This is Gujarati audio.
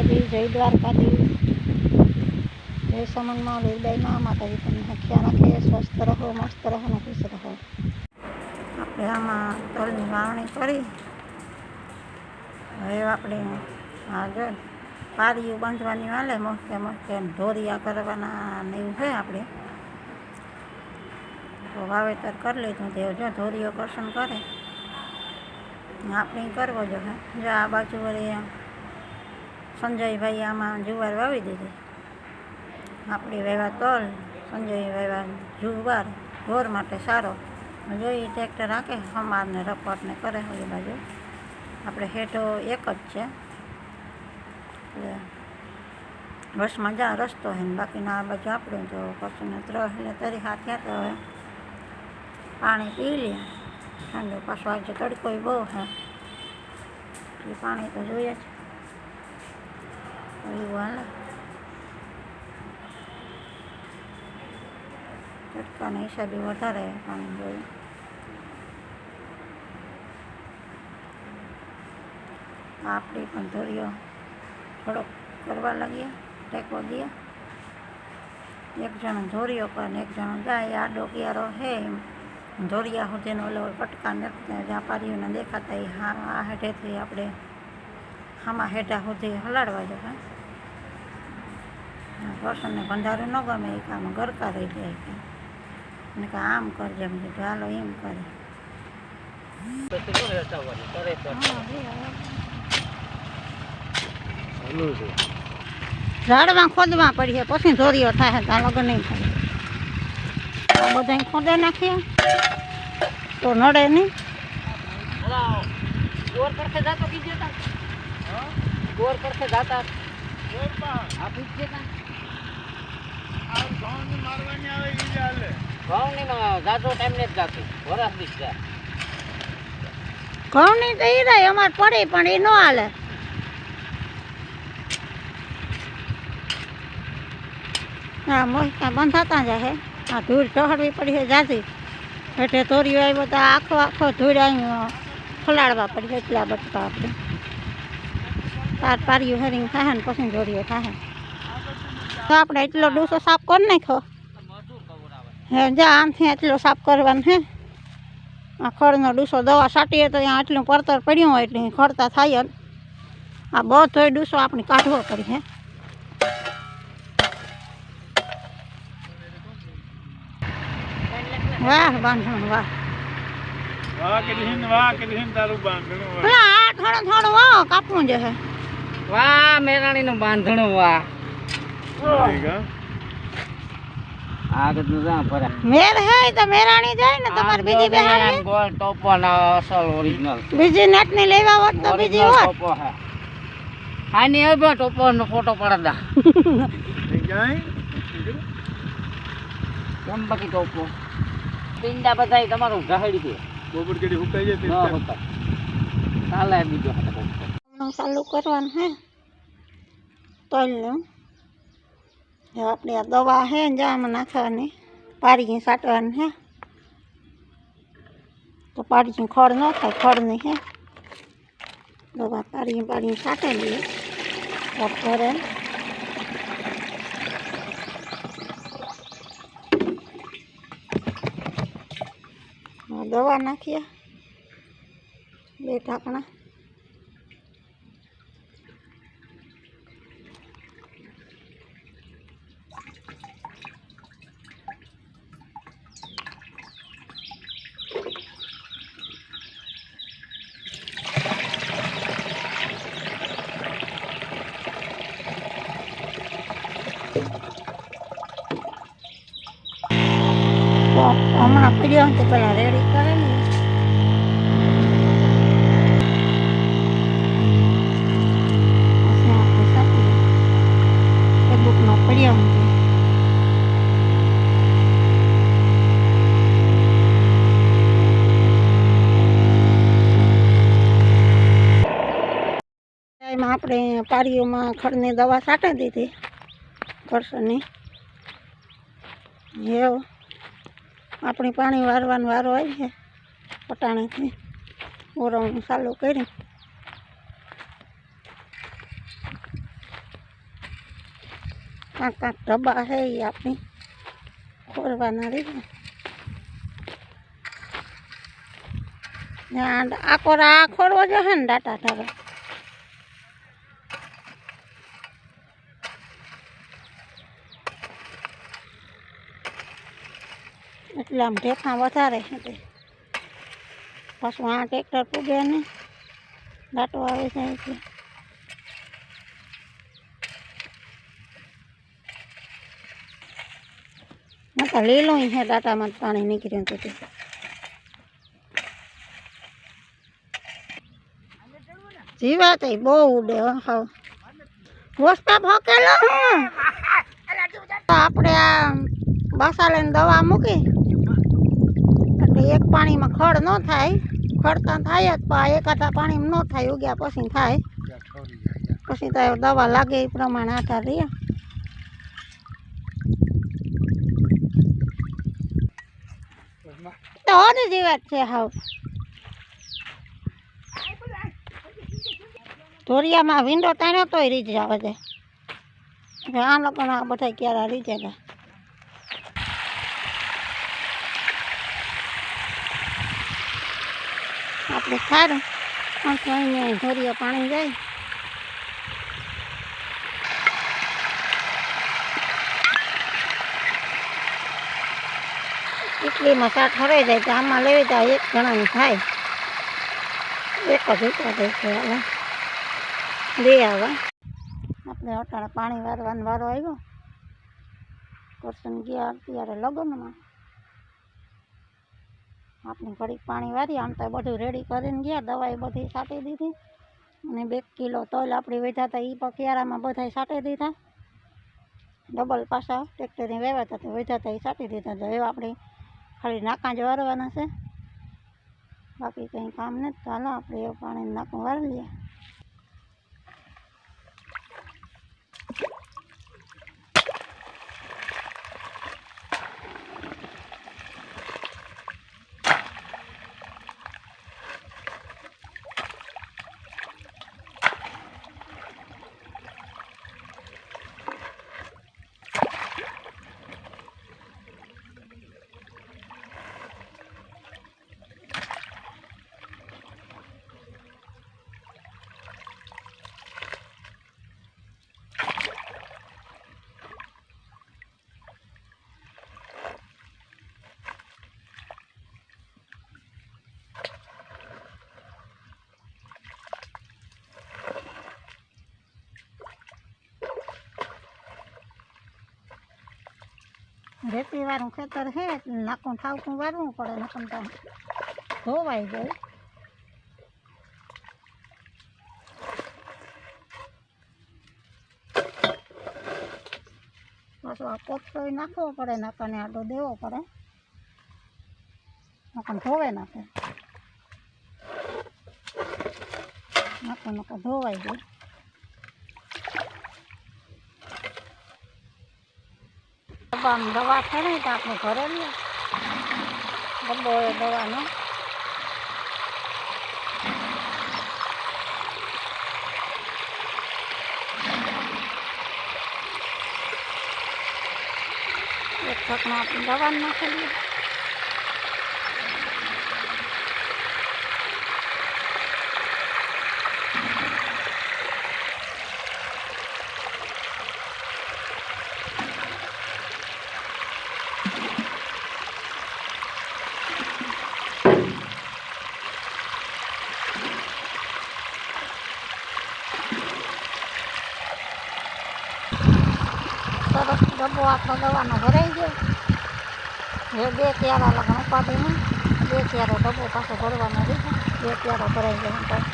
માતાજી જય દ્વારકાધીશ. જય સમનમાં લીલબાઈમાં માતાજી તમને હખ્યા રાખે, સ્વસ્થ રહો, મસ્ત રહો ને ખુશ રહો. આપણે આમાં તલની વાવણી કરી. હવે આપણે આગળ જો પારીયું બાંધવાની વાલે, મસ્તે મસ્તે ઢોરિયા કરવાના ને એવું છે આપણે. તો વાવેતર કરી લીધું તે જો ધોરીઓ કરશન કરે. આપણે કરવો જો જો આ બાજુ વળી સંજયભાઈ આમાં જુવાર વાવી દીધી. આપણી વહેવા તલ સંજય વહેવા જુવાર ઢોર માટે સારો. જોઈએ ટ્રેક્ટર રાખે હમારને રપટને કરે એ બાજુ. આપણે હેઠો એક જ છે. એટલે બસમાં જા રસ્તો હે ને બાકીના આ બાજુ આપણું તો પશુને ત્રણ એટલે તરી હાથ તો હવે પાણી પી લે. ઠંડુ પાછું આજે તડકો બહુ હે. એટલે પાણી તો જોઈએ જ. એવું હાલે તડકાના હિસાબે વધારે પાણી જોઈએ આપણી પણ ધોરીઓ થોડોક કરવા લાગ્યા ટેકો દે એક જણો ધોરીઓ કરે ને એક જણો જાય આડો કિયારો હે એમ ધોરિયા સુધીનો ઓલો પટકા નથી જ્યાં પારીઓને દેખાતા એ હા આ હેઠેથી આપણે આમાં હેઠા સુધી હલાડવા જો હા પર્સનને બંધારું ન ગમે એ કામ ગરકા રહી જાય કે અને કે આમ કરજે મેં કીધું, હાલો, એમ કરે. ઝાડમાં ખોદવા પડીએ, પછી ધોરીઓ થાય ત્યાં લગન નહીં થાય. આ બધા ખોદે નાખીએ, તો નડે નહીં. ગોર પડખે જાતો કીધે તા ગોર પડખે જાતા આ પૂછજે તા ઘઉંની માં જાજો ટાઈમ ને જ જાતું. વરસ દીક જા. ઘઉં ની તો એ રહે અમારે પડી પણ એ ન હાલે. હા મોસ્તા બંધાતા જાય આ ધૂળ ચહડવી પડી છે જાતી એટલે તોરિયો આવ્યો તો આખો આખો ધૂળ આવ્યો ખલાડવા પડી એટલા બટકા આપણે. તાર પાર્યું હરિંગ થાય ને પછી ધોરીઓ થાય. તો આપણે એટલો ડૂસો સાફ કરી નાખ્યો? મજૂર કવરાવે હે જા આમથી એટલો સાફ કરવાનો હે. આ ખડનો ડૂસો દવા છાંટીએ તો ત્યાં આટલું પડતર પડ્યું હોય એટલે ખડતા થાય જ. આ બધો ડૂસો આપણે કાઢવો પડે હે. વાહ બાંધણ વાહ. વાહ કે દિન વાહ કે દિન તારું બાંધણું વાહ. પેલા આ થોડું થોડું વાહ કાપવું છે હે. વાહ મેરાણી નું બાંધણું વાહ. ઠીક હા. આગળનું જા ભરા. મેર હે તો મેરાણી જાય ને તમારે બીજી બેહાડી ગોળ ટોપો ના અસલ ઓરિજિનલ બીજી નેટની લેવા હોત તો બીજી હોત. ટોપો હે. આની હવે ટોપો નો ફોટો પડદા? કેમ બાકી ટોપો? પિંડા બધા તમારું ગાહડી દે બપોર કેડી હુકાઈ જાય ચાલે બીજો હમણાં ચાલુ કરવાનું હે. તલનું જો આપણી આ દવા હે ને આમાં નાખવાની પારી સાટવાની હે. તો પાડી ખડ ન થાય ખડ નહીં હે. દવા પાડી પાડી સાટે લઈએ હવે દવા નાખીએ. બે ઢાંકણા તો પીડ્યો તો પેલા રેડી કરે ને બુકનો પડ્યો એમાં આપણે પારીઓમાં ખડની દવા છાંટી દીધી કરશનની એવું આપણી પાણી વારવાનો વારો આવી છે. પટાણીથી ઓરવણું ચાલુ કર્યું. કાંક કાંક ડબ્બા છે એ આપણી ખોરવાના રીતે ત્યાં આ ખોરવા જશે ને ડાટા તારે એટલે આમ ઢેફા વધારે હતી પાછું આ ટ્રેક્ટર પૂગે ને દાંટો આવે છે એટલે હું તો લીલું છે પાણી નીકળ્યું હતું જીવાત બહુ ઉડે હાવ ફકેલો તો આપણે આ બસા લઈને દવા મૂકી એટલે એક પાણીમાં ખડ ન થાય, ખડતા થાય જ, પણ એક આટા પાણીમાં ન થાય, ઉગ્યા પછી થાય. પછી તો દવા લાગે એ પ્રમાણે આધાર રહે. તો હરી જીવાત છે હાવ. ધોરિયામાં વિન્ડો તાણ્યો તોય રીત આવે છે. હવે આ લોકોના બધા ક્યારે રીચે આપણે સારું આખું અહીંયા ધોરિયા પાણી જાય. ઇટલીમાં શાક હરાઈ જાય તો આમાં લેવી જાય એક જણાની થાય. એક જ ઉતરા દે હવે. દે આવે આપણે અટાણે પાણી વારવાનો વારો આવ્યો. કરશન ગયા ત્યારે લગ્નમાં. આપણે ઘડીક પાણી વારી, આમ તો બધું રેડી કરીને ગયા, દવાઈ બધી છાંટી દીધી. અને બે કિલો તલ આપણી વેધા હતા એ પકિયારામાં બધાય છાંટી દીધા. ડબલ પાછા ટ્રેક્ટરને વેવા હતા વેધા હતા એ છાંટી દીધા. તો હવે આપણે ખાલી નાકા જ વારવાના છે. બાકી કંઈ કામ નથી. હાલો, આપણે એ પાણી નાકું વારી લઈએ. રેતી વાળું ખેતર છે, નાખું, ઠાવકું વારવું પડે નકમ તો ધોવાઈ જાય. પાછો આ કોથળો નાખવો પડે નાકાને આડો દેવો પડે. નકન ધોવે નાખે. નકો નકો ધોવાઈ જાય. ડબ્બામાં દવા ને તો આપણે ઘરે લઈએ દવાનો. એક થકમાં આપણે દવા નાખી ડબ્બો આખો દવાનો ભરાઈ ગયો. હવે બે ક્યારા લગન ઉપાડીને, બે ક્યારો ડબ્બો પાછો ભરવાનો દીધો બે ક્યારો ભરાઈ ગયો